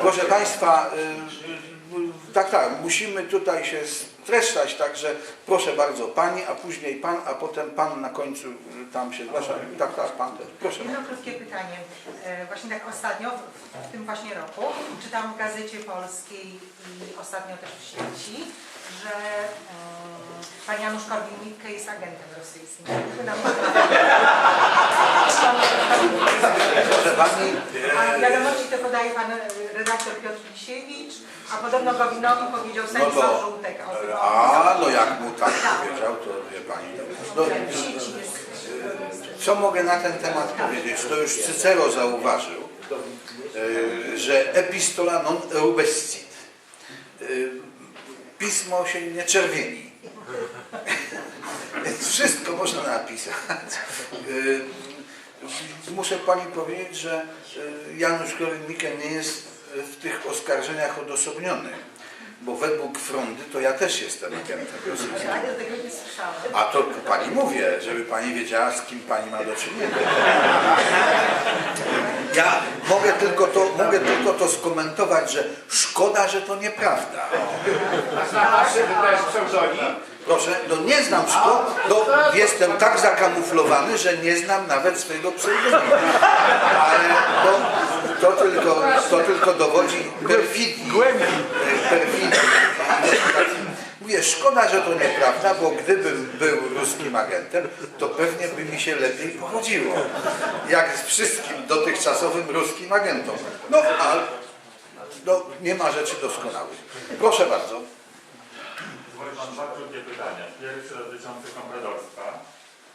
Proszę Państwa, y, tak, tak, musimy tutaj się streszczać, także proszę bardzo, Pani, a później Pan, a potem Pan na końcu y, tam się zgłasza. Tak, tak, Pan też. Proszę. Jedno krótkie pytanie. E, Właśnie tak ostatnio, w, tym właśnie roku, czytam w Gazecie Polskiej i ostatnio też w sieci, że um, pan Janusz Korwin-Mikke jest agentem rosyjskim. Pani, A wiadomości to podaje pan redaktor Piotr Lisiewicz, a podobno Gowinowi powiedział no Stanisław to, Żółtek a no jak mu tak powiedział, to wie Pani. No, jest. Co mogę na ten temat powiedzieć? To już Cycero zauważył, y, że epistola non rubescit. Pismo się nie czerwieni. Więc wszystko można napisać. Muszę Pani powiedzieć, że y, Janusz Korwin-Mikke nie jest w tych oskarżeniach odosobniony, bo według Frondy to ja też jestem agentem rosyjskim. Słyszałam. A to pani mówię, żeby pani wiedziała, z kim pani ma do czynienia. Ja mogę tylko to, mogę tylko to skomentować, że szkoda, że to nieprawda. Znasz też pseudonim? Proszę, no nie znam szkoły, no jestem tak zakamuflowany, że nie znam nawet swojego pseudonimu. Ale to, to, tylko, to tylko dowodzi perfidii. perfidii. Mówię, szkoda, że to nieprawda, bo gdybym był ruskim agentem, to pewnie by mi się lepiej pochodziło. Jak z wszystkim dotychczasowym ruskim agentom. No, ale no, nie ma rzeczy doskonałych. Proszę bardzo. Pan dwa krótkie pytania. Pierwsze dotyczące kompradorstwa.